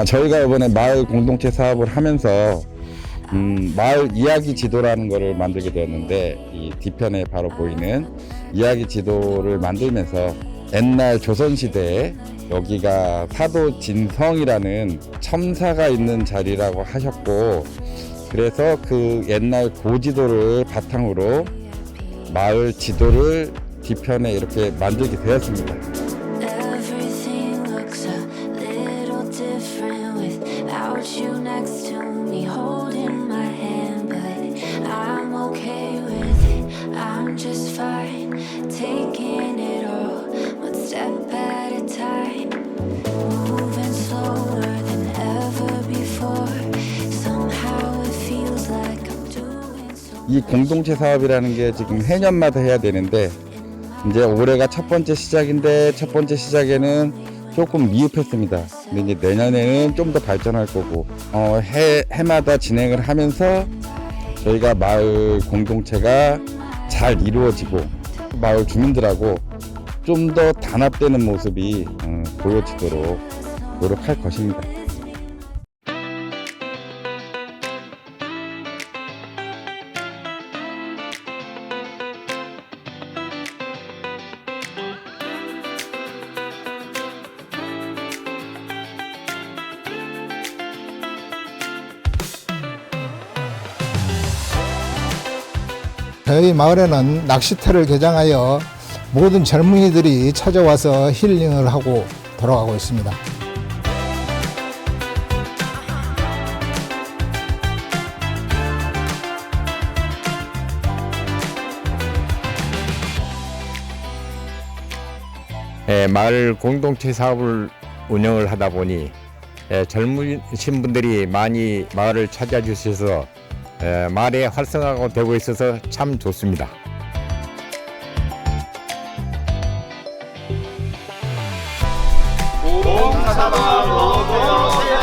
아, 저희가 이번에 마을 공동체 사업을 하면서 음, 마을 이야기 지도라는 거를 만들게 되었는데 이 뒤편에 바로 보이는 이야기 지도를 만들면서 옛날 조선 시대에 여기가 사도 진성이라는 첨사가 있는 자리라고 하셨고 그래서 그 옛날 고지도를 바탕으로 마을 지도를 뒤편에 이렇게 만들게 되었습니다. 이 공동체 사업이라는 게 지금 해년마다 해야 되는데 이제 올해가 첫 번째 시작인데 첫 번째 시작에는 조금 미흡했습니다. 이제 내년에는 좀 더 발전할 거고 어, 해 해마다 진행을 하면서 저희가 마을 공동체가 잘 이루어지고 마을 주민들하고 좀 더 단합되는 모습이 어, 보여지도록 노력할 것입니다. 저희 마을에는 낚시터를 개장하여 모든 젊은이들이 찾아와서 힐링을 하고 돌아가고 있습니다. 예, 마을 공동체 사업을 운영을 하다 보니 예, 젊으신 분들이 많이 마을을 찾아주셔서 예, 마을에 활성화가 되고 있어서 참 좋습니다. 오, 사사마, 로고요,